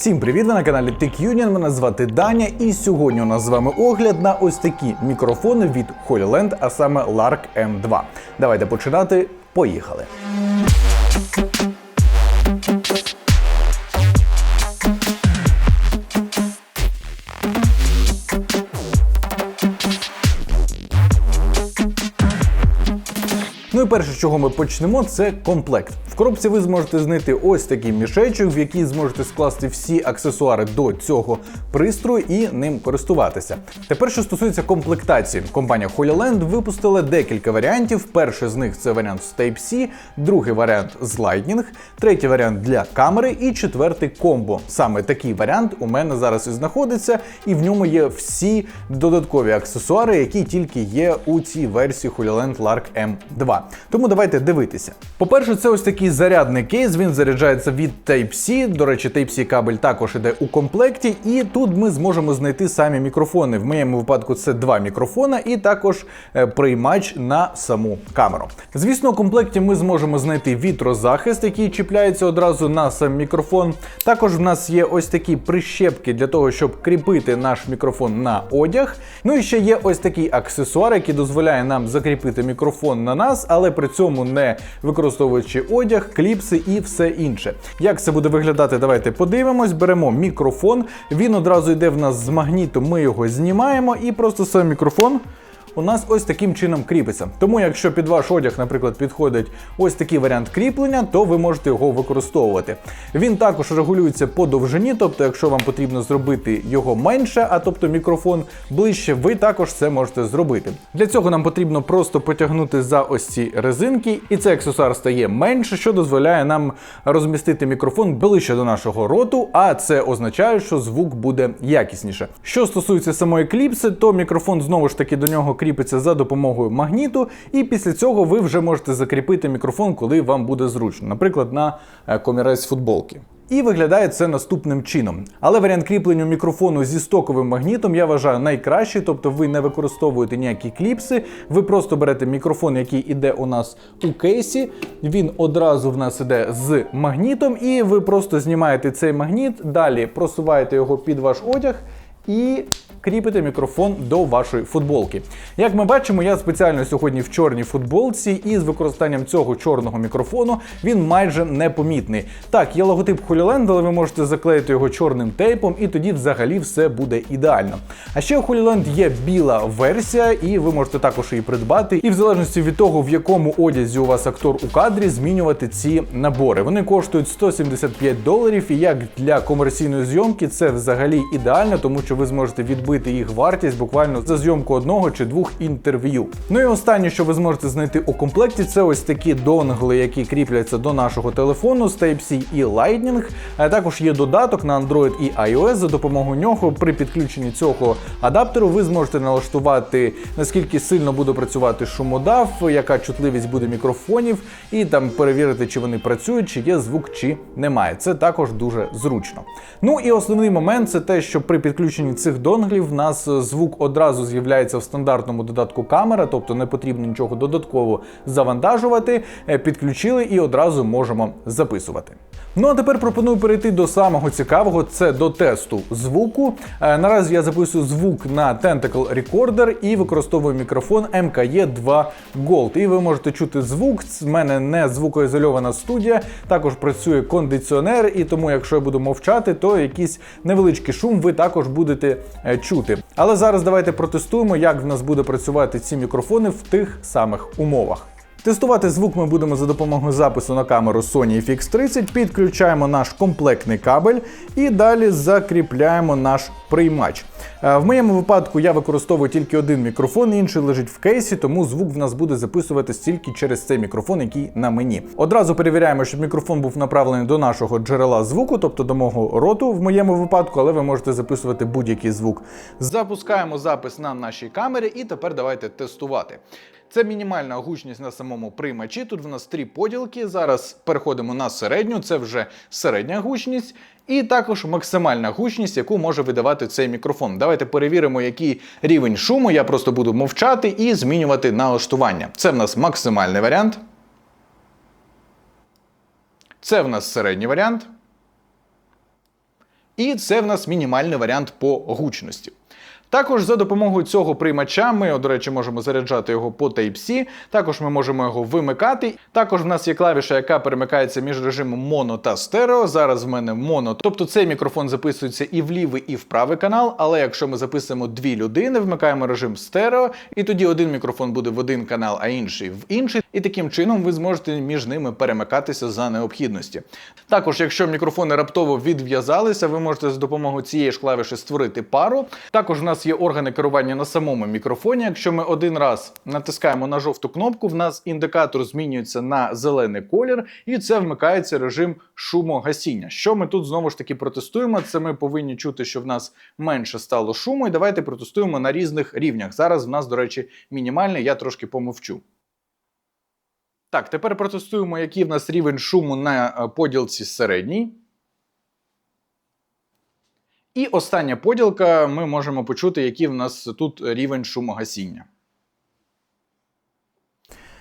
Всім привіт! Ви на каналі TechUnion, Мене звати Даня, і сьогодні у нас з вами огляд на ось такі мікрофони від Holyland, а саме Lark M2. Давайте починати. Поїхали. Ну і перше, з чого ми почнемо, це комплект. В коробці ви зможете знайти ось такий мішечок, в який зможете скласти всі аксесуари до цього пристрою і ним користуватися. Тепер, що стосується комплектації, компанія Holyland випустила декілька варіантів. Перший з них це варіант з Type-C, другий варіант з Lightning, третій варіант для камери і четвертий комбо. Саме такий варіант у мене зараз і знаходиться, і в ньому є всі додаткові аксесуари, які тільки є у цій версії Holyland Lark M2. Тому давайте дивитися. По-перше, це ось такий зарядний кейс. Він заряджається від Type-C. До речі, Type-C кабель також іде у комплекті, і тут ми зможемо знайти самі мікрофони. В моєму випадку це два мікрофона, і також е, приймач на саму камеру. Звісно, у комплекті ми зможемо знайти вітрозахист, який чіпляється одразу на сам мікрофон. Також в нас є ось такі прищепки для того, щоб кріпити наш мікрофон на одяг. Ну і ще є ось такий аксесуар, який дозволяє нам закріпити мікрофон на нас, але при цьому не використовуючи одяг, кліпси і все інше. Як це буде виглядати? Давайте подивимось. Беремо мікрофон. Він одразу йде в нас з магніту. Ми його знімаємо, і просто сам мікрофон у нас ось таким чином кріпиться. Тому, якщо під ваш одяг, наприклад, підходить ось такий варіант кріплення, то ви можете його використовувати. Він також регулюється по довжині, тобто, якщо вам потрібно зробити його менше, а тобто мікрофон ближче, ви також це можете зробити. Для цього нам потрібно просто потягнути за ось ці резинки, і цей аксесуар стає менше, що дозволяє нам розмістити мікрофон ближче до нашого роту, а це означає, що звук буде якісніше. Що стосується самої кліпси, то мікрофон знову ж таки до нього кріпиться за допомогою магніту, і після цього ви вже можете закріпити мікрофон, коли вам буде зручно, наприклад, на е, комірець футболки. І виглядає це наступним чином. Але варіант кріплення мікрофону зі стоковим магнітом я вважаю найкращий, тобто ви не використовуєте ніякі кліпси, ви просто берете мікрофон, який іде у нас у кейсі. Він одразу в нас іде з магнітом, і ви просто знімаєте цей магніт, далі просуваєте його під ваш одяг і кріпите мікрофон до вашої футболки. Як ми бачимо, я спеціально сьогодні в чорній футболці, і з використанням цього чорного мікрофону він майже непомітний. Так, є логотип Holyland, але ви можете заклеїти його чорним тейпом, і тоді взагалі все буде ідеально. А ще у Holyland є біла версія, і ви можете також її придбати. І в залежності від того, в якому одязі у вас актор у кадрі, змінювати ці набори. Вони коштують 175 доларів, і як для комерційної зйомки це взагалі ідеально, тому що ви зможете відбити їх вартість буквально за зйомку одного чи двох інтерв'ю. Ну і останнє, що ви зможете знайти у комплекті, це ось такі донгли, які кріпляться до нашого телефону з Type-C і Lightning. А також є додаток на Android і iOS. За допомогою нього при підключенні цього адаптеру ви зможете налаштувати наскільки сильно буде працювати шумодав, яка чутливість буде мікрофонів, і там перевірити, чи вони працюють, чи є звук, чи немає. Це також дуже зручно. Ну і основний момент це те, що при підключенні цих донглів в нас звук одразу з'являється в стандартному додатку камера, тобто не потрібно нічого додатково завантажувати. Е, Підключили і одразу можемо записувати. Ну а тепер пропоную перейти до самого цікавого, це до тесту звуку. Е, Наразі я записую звук на Tentacle Recorder і використовую мікрофон MKE 2 Gold. І ви можете чути звук. З мене не звукоізольована студія, також працює кондиціонер, і тому, якщо я буду мовчати, то якийсь невеличкий шум ви також будете е, чути. Але зараз давайте протестуємо, як в нас буде працювати ці мікрофони в тих самих умовах. Тестувати звук ми будемо за допомогою запису на камеру Sony FX30, підключаємо наш комплектний кабель і далі закріпляємо наш приймач. Е, В моєму випадку я використовую тільки один мікрофон, інший лежить в кейсі, тому звук в нас буде записуватись тільки через цей мікрофон, який на мені. Одразу перевіряємо, щоб мікрофон був направлений до нашого джерела звуку, тобто до мого роту в моєму випадку, але ви можете записувати будь-який звук. Запускаємо запис на нашій камері, і тепер давайте тестувати. Це мінімальна гучність на самому приймачі. Тут в нас три поділки. Зараз переходимо на середню, це вже середня гучність. І також максимальна гучність, яку може видавати цей мікрофон. Давайте перевіримо, який рівень шуму. Я просто буду мовчати і змінювати налаштування. Це в нас максимальний варіант. Це в нас середній варіант. І це в нас мінімальний варіант по гучності. Також за допомогою цього приймача ми, до речі, можемо заряджати його по Type-C, також ми можемо його вимикати. Також в нас є клавіша, яка перемикається між режимом моно та стерео. Зараз в мене моно. Тобто цей мікрофон записується і в лівий, і в правий канал. Але якщо ми записуємо дві людини, вмикаємо режим стерео, і тоді один мікрофон буде в один канал, а інший в інший. І таким чином ви зможете між ними перемикатися за необхідності. Також, якщо мікрофони раптово відв'язалися, ви можете з допомогою цієї ж клавіші створити пару. Також в нас є органи керування на самому мікрофоні. Якщо ми один раз натискаємо на жовту кнопку, в нас індикатор змінюється на зелений колір, і це вмикається режим шумогасіння. Що ми тут знову ж таки протестуємо? Це ми повинні чути, що в нас менше стало шуму. І давайте протестуємо на різних рівнях. Зараз в нас, до речі, мінімальний, я трошки помовчу. Так, тепер протестуємо, який в нас рівень шуму на е, поділці середній. І остання поділка, ми можемо почути, який в нас тут рівень шумогасіння.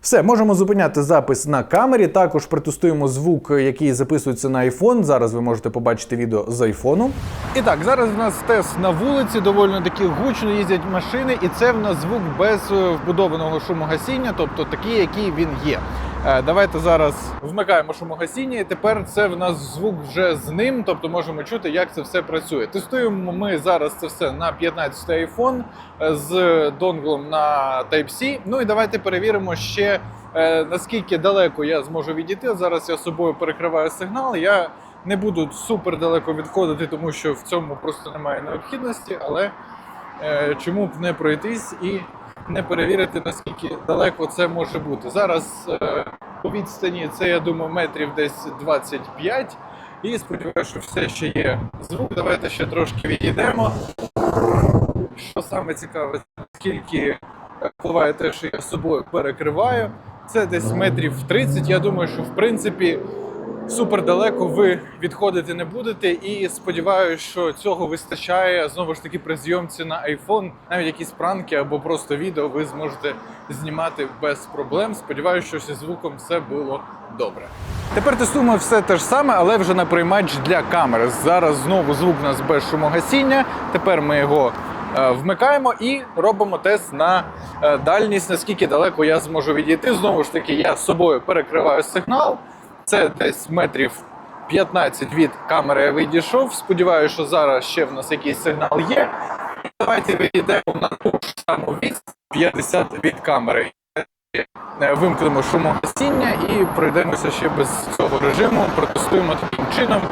Все, можемо зупиняти запис на камері. Також протестуємо звук, який записується на iPhone. Зараз ви можете побачити відео з айфону. І так, зараз в нас тест на вулиці, доволі таки гучно їздять машини, і це в нас звук без е, вбудованого шумогасіння, тобто такий, який він є. Е, Давайте зараз вмикаємо шумогасіння, і тепер це в нас звук вже з ним, тобто можемо чути, як це все працює. Тестуємо ми зараз це все на 15 iPhone е, з донглом на Type-C. Ну і давайте перевіримо ще е, наскільки далеко я зможу відійти. Зараз я собою перекриваю сигнал. Я не буду супер далеко відходити, тому що в цьому просто немає необхідності, але чому б не пройтись і не перевірити, наскільки далеко це може бути. Зараз е, по відстані це, я думаю, метрів десь 25. І сподіваюся, що все ще є звук. Давайте ще трошки відійдемо. Що саме цікаве, скільки впливає те, що я собою перекриваю. Це десь метрів 30. Я думаю, що в принципі супер далеко ви відходити не будете. І сподіваюся, що цього вистачає знову ж таки при зйомці на iPhone. Навіть якісь пранки або просто відео ви зможете знімати без проблем. Сподіваюся, що зі звуком все було добре. Тепер тестуємо все те ж саме, але вже на приймач для камери. Зараз знову звук у нас без шумогасіння. Тепер ми його е, вмикаємо і робимо тест на е, дальність, наскільки далеко я зможу відійти. Знову ж таки, я з собою перекриваю сигнал. Це десь метрів 15 від камери я відійшов. Сподіваюся, що зараз ще в нас якийсь сигнал є. Давайте відійдемо на ту ж саму відстань 50 від камери. Е, Вимкнемо шумогасіння і пройдемося ще без цього режиму, протестуємо таким чином.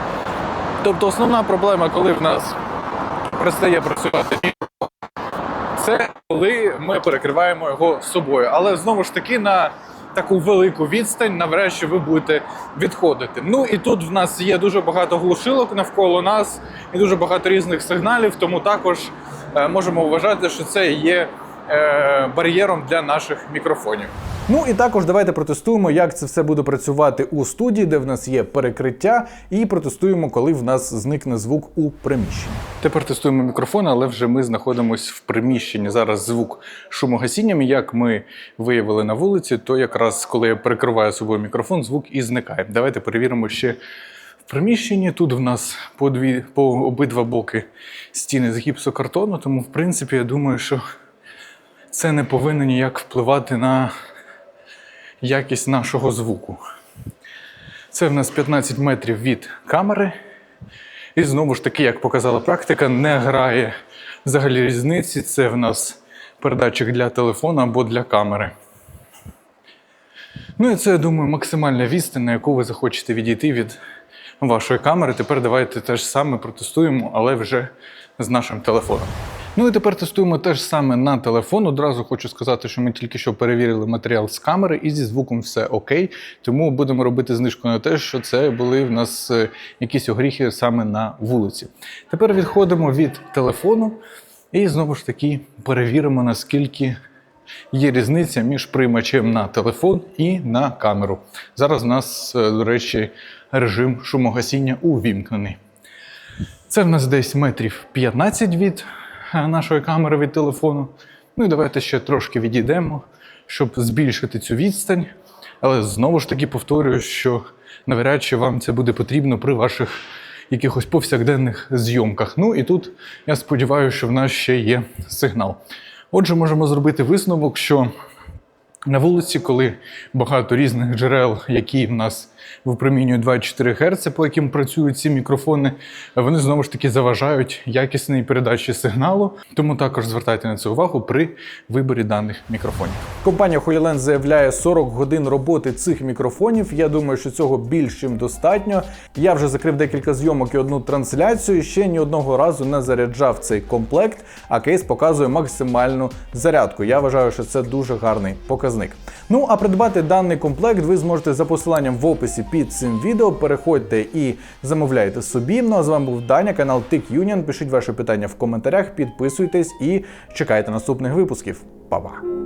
Тобто основна проблема, коли в нас перестає працювати мікрофон, це коли ми перекриваємо його собою. Але знову ж таки на таку велику відстань навряд чи ви будете відходити. Ну і тут в нас є дуже багато глушилок навколо нас і дуже багато різних сигналів, тому також е, можемо вважати, що це є е, бар'єром для наших мікрофонів. Ну і також давайте протестуємо, як це все буде працювати у студії, де в нас є перекриття, і протестуємо, коли в нас зникне звук у приміщенні. Тепер тестуємо мікрофон, але вже ми знаходимося в приміщенні. Зараз звук шумогасінням. Як ми виявили на вулиці, то якраз коли я перекриваю собою мікрофон, звук і зникає. Давайте перевіримо ще приміщенні. Тут в нас по дві по обидва боки стіни з гіпсокартону, тому в принципі я думаю, що це не повинно ніяк впливати на якість нашого звуку. Це в нас 15 метрів від камери. І знову ж таки, як показала практика, не грає взагалі різниці. Це в нас передатчик для телефону або для камери. Ну і це, я думаю, максимальна відстань, на яку ви захочете відійти від вашої камери. Тепер давайте те ж саме протестуємо, але вже з нашим телефоном. Ну і тепер тестуємо те ж саме на телефон. Одразу хочу сказати, що ми тільки що перевірили матеріал з камери, і зі звуком все окей. Тому будемо робити знижку на те, що це були в нас е, якісь огріхи саме на вулиці. Тепер відходимо від телефону і знову ж таки перевіримо, наскільки є різниця між приймачем на телефон і на камеру. Зараз у нас, е, до речі, режим шумогасіння увімкнений. Це в нас десь метрів 15 від нашої камери від телефону. Ну і давайте ще трошки відійдемо, щоб збільшити цю відстань. Але знову ж таки повторюю, що навряд чи вам це буде потрібно при ваших якихось повсякденних зйомках. Ну і тут я сподіваюся, що в нас ще є сигнал. Отже, можемо зробити висновок, що на вулиці, коли багато різних джерел, які в нас випромінюють 24 Гц, по яким працюють ці мікрофони, вони знову ж таки заважають якісній передачі сигналу. Тому також звертайте на це увагу при виборі даних мікрофонів. Компанія HoloLens заявляє 40 годин роботи цих мікрофонів. Я думаю, що цього більш чим достатньо. Я вже закрив декілька зйомок і одну трансляцію. Ще ні одного разу не заряджав цей комплект, а кейс показує максимальну зарядку. Я вважаю, що це дуже гарний показник. Ну а придбати даний комплект ви зможете за посиланням в описі під цим відео. Переходьте і замовляйте собі. Ну а з вами був Даня, канал TechUnion. Пишіть ваші питання в коментарях, підписуйтесь і чекайте наступних випусків. Па-па!